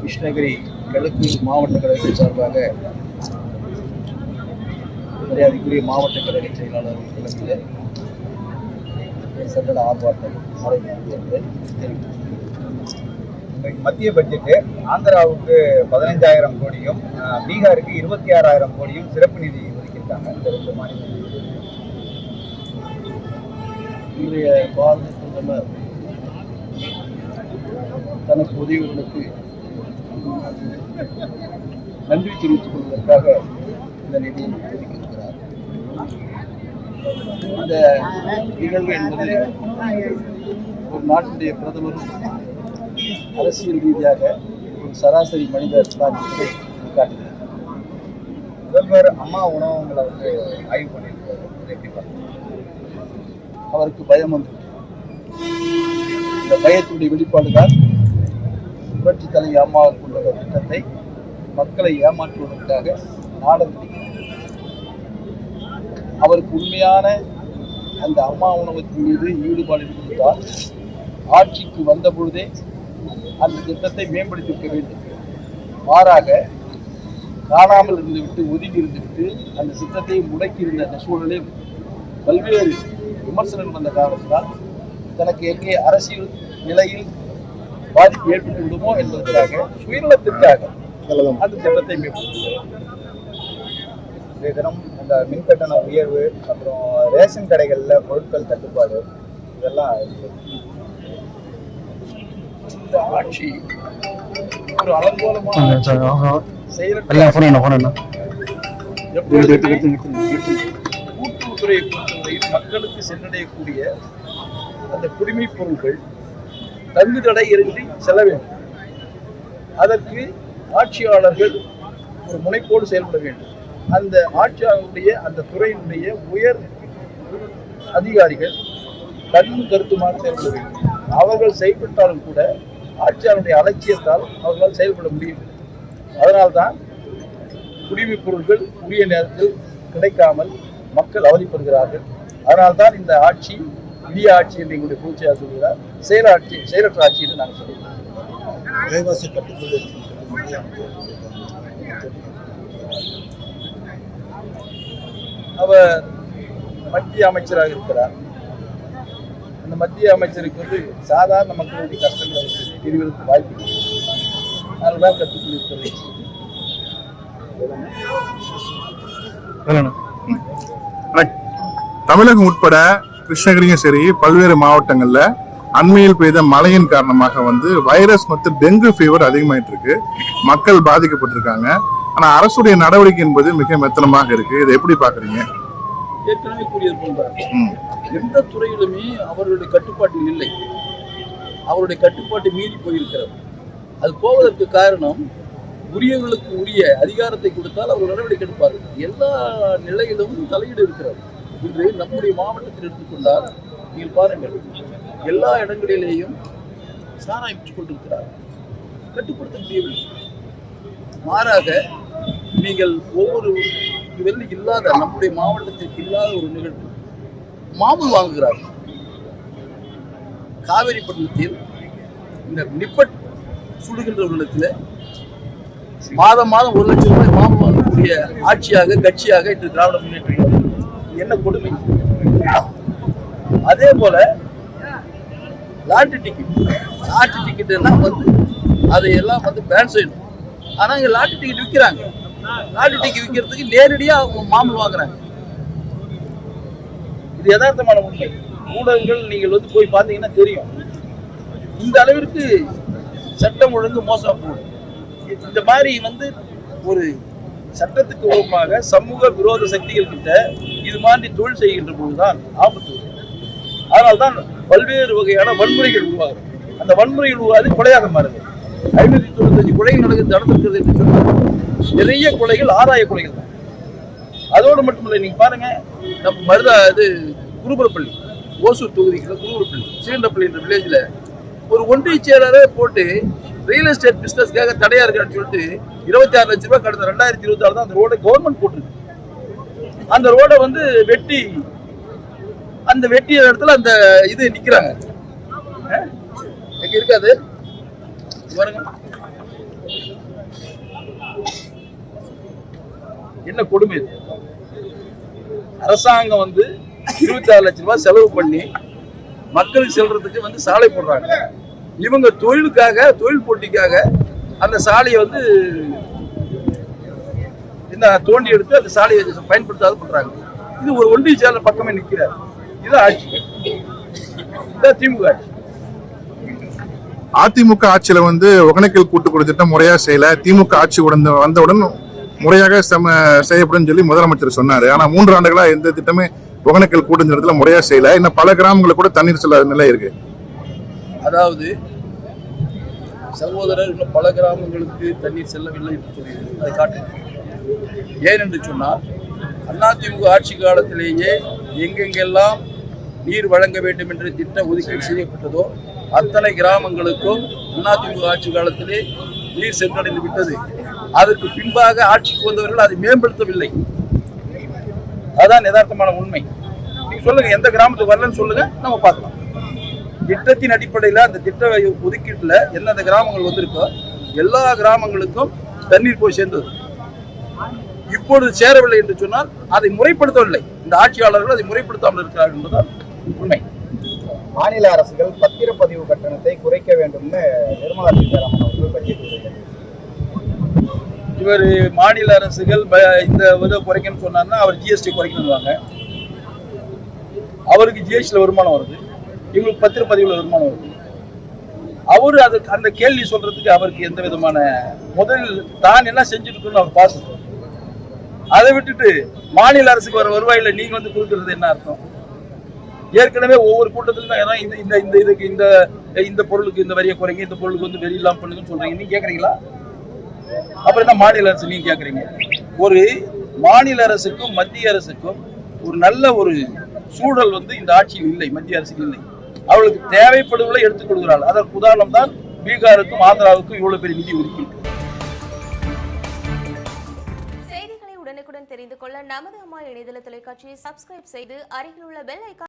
கிருஷ்ணகிரி கிழக்கு மாவட்ட கழகத்தின் சார்பாக மரியாதைக்குரிய மாவட்ட கழக செயலாளர் கிழக்கில் சட்டட ஆர்ப்பாட்டம் மத்திய பட்ஜெட்டு ஆந்திராவுக்கு பதினைஞ்சாயிரம் கோடியும் பீகாருக்கு இருபத்தி ஆறாயிரம் கோடியும் சிறப்பு நிதி ஒதுக்கியிருக்காங்க. இந்த ரெண்டு மாநிலம். இன்றைய பாரத பிரதமர் தனக்கு உதவிகளுக்கு நன்றி தெரிவித்துக் கொள்வதற்காக இந்த நிதியை ஒதுக்கியிருக்கிறார் இந்த நிகழ்வு என்பது ஒரு நாட்டுடைய பிரதமரும் அரசியல் ரீதியாக ஒரு சராசரி மனிதர் தான் என்பதை காட்டுகிறது. முதல்வர் அம்மா உணவகங்களை வந்து ஆய்வு பண்ணியிருக்காரு அவருக்கு பயம் வந்து இந்த பயத்துடைய வெளிப்பாடு தான் புரட்சி தலை அம்மாவுக்கு திட்டத்தை மக்களை ஏமாற்றுவதற்காக நாடகம் அவருக்கு உண்மையான அந்த அம்மா உணவத்தின் மீது ஈடுபாடு இருந்தால் ஆட்சிக்கு வந்த பொழுதே அந்த திட்டத்தை மேம்படுத்தியிருக்க வேண்டும். மாறாக காணாமல் இருந்துவிட்டு ஒதுங்கி இருந்துவிட்டு அந்த திட்டத்தை முடக்கி இருந்த அந்த சூழலில் பல்வேறு விமர்சனம் வந்த காரணத்தினால் தனக்கு எங்கே அரசியல் நிலையில் பாதிப்பு ஏற்பட்டு விடுமோ என்பதற்காக சுயநலத்திற்காக அந்த திட்டத்தை தினம் இந்த மின் கட்டண உயர்வு அப்புறம் ரேஷன் கடைகளில் பொருட்கள் தட்டுப்பாடு இதெல்லாம். இந்த ஆட்சி ஒரு அலங்கோலமான கூட்டுறவுத்துறையை பொறுத்தவரையில் மக்களுக்கு சென்றடையக்கூடிய அந்த குடிமைப் பொருட்கள் தங்கு தடை இருந்து செல்ல வேண்டும். அதற்கு ஆட்சியாளர்கள் ஒரு முனைப்போடு செயல்பட வேண்டும். அந்த ஆட்சியாளருடைய அந்த துறையினுடைய உயர் அதிகாரிகள் கண்ணும் கருத்துமாக செயல்பட வேண்டும். அவர்கள் செயல்பட்டாலும் கூட ஆட்சியாளருடைய அலட்சியத்தால் அவர்களால் செயல்பட முடியும் அதனால்தான் குடிமைப் பொருட்கள் உரிய நேரத்தில் கிடைக்காமல் மக்கள் அவதிப்படுகிறார்கள். அதனால்தான் இந்த ஆட்சி இந்திய ஆட்சி என்று எங்களுடைய பூச்சியார் சொல்கிறார் செயலாட்சி செயலற்ற ஆட்சி என்று நாங்கள் சொல்கிறோம் விலைவாசி அவர் மத்திய அமைச்சராக இருக்கிறார். அந்த மத்திய அமைச்சருக்கு வந்து சாதாரண மக்களுடைய கஷ்டங்களை தெரிவதற்கு வாய்ப்பு அதனால்தான் கட்டுக்குள் இருக்கிறது தமிழகம் உட்பட கிருஷ்ணகிரியும் சரி பல்வேறு பல்வேறு அண்மையில் பெய்த மழையின் காரணமாக வந்து வைரஸ் மற்றும் டெங்கு ஃபீவர் அதிகமாயிட்டு இருக்கு மக்கள் பாதிக்கப்பட்டிருக்காங்க. ஆனா அரசுடைய நடவடிக்கை என்பது மிக மெத்தனமாக இருக்கு. இதை எப்படி பாக்குறீங்க ஏற்கனவே கூறியது போன்றார் ம். எந்த துறையிலுமே அவர்களுடைய கட்டுப்பாட்டில் இல்லை. அவருடைய கட்டுப்பாட்டை மீறி போயிருக்கிறது. அது போவதற்கு காரணம் உரியவர்களுக்கு உரிய அதிகாரத்தை கொடுத்தால் அவர் நடவடிக்கை எடுப்பார்கள் எல்லா நிலையிலும் தலையீடு இருக்கிறது இன்று நம்முடைய மாவட்டத்தில் எடுத்துக்கொண்டால் நீங்கள் பாருங்கள். எல்லா இடங்களிலேயும் சாராயம் விற்றுக் கொண்டிருக்கிறார். கட்டுப்படுத்த முடியவில்லை. மாறாக நீங்கள் ஒவ்வொரு வெள்ளி இல்லாத நம்முடைய மாவட்டத்திற்கு இல்லாத ஒரு நிகழ்வு. மாமூல் வாங்குகிறார்கள் காவேரிப்பட்டினத்தில் இந்த நிப்பட் சுடுகின்றவர்களிடத்தில் மாதம் மாதம் ஒரு லட்சம் ரூபாய் மாமூல் வாங்கக்கூடிய ஆட்சியாக கட்சியாக இன்று திராவிட முன்னேற்ற என்ன கொடுமை? அதே போல லாட்டு டிக்கெட் லாட்டு டிக்கெட் எல்லாம் வந்து அதையெல்லாம் வந்து பேன் செய்யணும். ஆனா இங்க லாட்டு டிக்கெட் விற்கிறாங்க லாட்டு டிக்கெட் விற்கிறதுக்கு நேரடியா அவங்க மாமூல் வாங்குறாங்க. இது யதார்த்தமான உண்மை. ஊடகங்கள் நீங்கள் வந்து போய் பார்த்தீங்கன்னா தெரியும். இந்த அளவிற்கு சட்டம் ஒழுங்கு மோசம் போகும் இந்த மாதிரி வந்து ஒரு சட்டத்துக்கு உரமாக சமூக விரோத சக்திகள் கிட்ட இது மாதிரி தொழில் செய்கின்ற பொழுதுதான் ஆபத்து வரும். அதனால்தான் பல்வேறு வகையான வன்முறைகள் உருவாகும் அந்த வன்முறைகள் உருவாது கொலையாக மாறுது ஐநூத்தி தொண்ணூத்தஞ்சு கொலைகள் நடக்குது நடந்திருக்கிறது என்று சொன்னால் நிறைய கொலைகள் ஆதாய கொலைகள் தான். அதோடு மட்டுமில்லை நீங்க பாருங்க நம்ம மருதா இது குருபுரப்பள்ளி ஓசூர் தொகுதிக்கு குருபுரப்பள்ளி சீண்டப்பள்ளி என்ற வில்லேஜில் ஒரு ஒன்றிய செயலரை போட்டு ரியல் எஸ்டேட் பிசினஸ்க்காக தடையா இருக்கான்னு சொல்லிட்டு இருபத்தி ஆறு லட்ச ரூபாய் கடந்த ரெண்டாயிரத்தி இருபத்தி ஆறு தான் அந்த ரோடை கவர்மெண்ட் போட்டுருக்கு. அந்த ரோடை வந்து வெட்டி அந்த வெட்டிய இடத்துல அந்த இது நிக்கிறாங்க. எங்க இருக்காது பாருங்க. என்ன கொடுமை இது? அரசாங்கம் வந்து இருபத்தி ஆறு லட்ச ரூபாய் செலவு பண்ணி மக்களுக்கு செல்றதுக்கு வந்து சாலை போடுறாங்க. இவங்க தொழிலுக்காக தொழில் போட்டிக்காக அந்த சாலையை வந்து என்ன தோண்டி எடுத்து அந்த சாலையை பயன்படுத்தாத பண்றாங்க. இது ஒரு ஒன்றிய செயலர் பக்கமே நிற்கிறார் இது ஆட்சி. இதான் திமுக ஆட்சி. அதிமுக ஆட்சியில வந்து ஒகனைக்கல் கூட்டுக்குழு திட்டம் முறையா செய்யல. திமுக ஆட்சி உடந்த வந்தவுடன் முறையாக சம செய்யப்படும் சொல்லி முதலமைச்சர் சொன்னாரு. ஆனா மூன்று ஆண்டுகளா எந்த திட்டமே ஒகனைக்கல் கூட்டு இடத்துல முறையா செய்யல. இன்னும் பல கிராமங்களில் கூட தண்ணீர் செல்லாத நிலை இருக்கு. அதாவது சகோதரர் இன்னும் பல கிராமங்களுக்கு தண்ணீர் செல்லவில்லை என்று சொல்கிறது அதை காட்டு ஏன் என்று சொன்னால் அதிமுக ஆட்சி காலத்திலேயே எங்கெங்கெல்லாம் நீர் வழங்க வேண்டும் என்று திட்ட ஒதுக்கீடு செய்யப்பட்டதோ அத்தனை கிராமங்களுக்கும் அதிமுக ஆட்சி காலத்திலே நீர் சென்றடைந்து விட்டது. அதற்கு பின்பாக ஆட்சிக்கு வந்தவர்கள் அதை மேம்படுத்தவில்லை. அதான் யதார்த்தமான உண்மை. நீங்க சொல்லுங்க எந்த கிராமத்துக்கு வரலன்னு சொல்லுங்க நம்ம பார்க்கலாம். திட்டத்தின் அடிப்படையில் அந்த திட்ட ஒதுக்கீட்டுல எந்தெந்த கிராமங்கள் வந்திருக்கோ எல்லா கிராமங்களுக்கும் தண்ணீர் போய் சேர்ந்தது. இப்பொழுது சேரவில்லை என்று சொன்னால் அதை முறைப்படுத்தவில்லை. இந்த ஆட்சியாளர்கள் அதை முறைப்படுத்தாமல் இருக்கிறார்கள் என்பதுதான் உண்மை. மாநில அரசுகள் பத்திரப்பதிவு கட்டணத்தை குறைக்க வேண்டும்னு நிர்மலா சீதாராமன் அவர்கள் பட்ஜெட் உரையில் இவர் மாநில அரசுகள் இந்த இதை குறைக்கணும்னு சொன்னார்னா அவர் ஜிஎஸ்டி குறைக்கணும்வாங்க அவருக்கு ஜிஎஸ்டியில் வருமானம் வருது. இவங்களுக்கு பதிவுல வருமானம் இருக்கும் அவர் அதுக்கு அந்த கேள்வி சொல்றதுக்கு அவருக்கு எந்த விதமான முதலில் தான் என்ன செஞ்சிருக்குன்னு அவர் பார்க்கணும் அதை விட்டுட்டு மாநில அரசுக்கு வர வருவாயில நீங்க வந்து கொடுக்கறது என்ன அர்த்தம்? ஏற்கனவே ஒவ்வொரு கூட்டத்திலும் ஏன்னா இந்த இந்த இந்த இதுக்கு இந்த இந்த பொருளுக்கு இந்த வரியை குறைங்க இந்த பொருளுக்கு வந்து வெறி இல்லாமல் பண்ணுங்கன்னு சொல்றீங்க. நீங்க கேட்குறீங்களா அப்புறம் என்ன மாநில அரசு நீங்க கேட்குறீங்க ஒரு மாநில அரசுக்கும் மத்திய அரசுக்கும் ஒரு நல்ல ஒரு சூழல் வந்து இந்த ஆட்சியில் இல்லை மத்திய அரசுக்கு இல்லை. அவளுக்கு தேவைப்படுவதை எடுத்துக் கொடுக்கிறாள் அதற்கு உதாரணம் தான் பீகாருக்கும் ஆந்திராவுக்கும் இவ்வளவு பெரிய நிதி ஒதுக்கீடு. செய்திகளை உடனுக்குடன் தெரிந்து கொள்ள நமது அம்மா இணையதள தொலைக்காட்சியை சப்ஸ்கிரைப் செய்து அருகில் உள்ள பெல் ஐக்கான்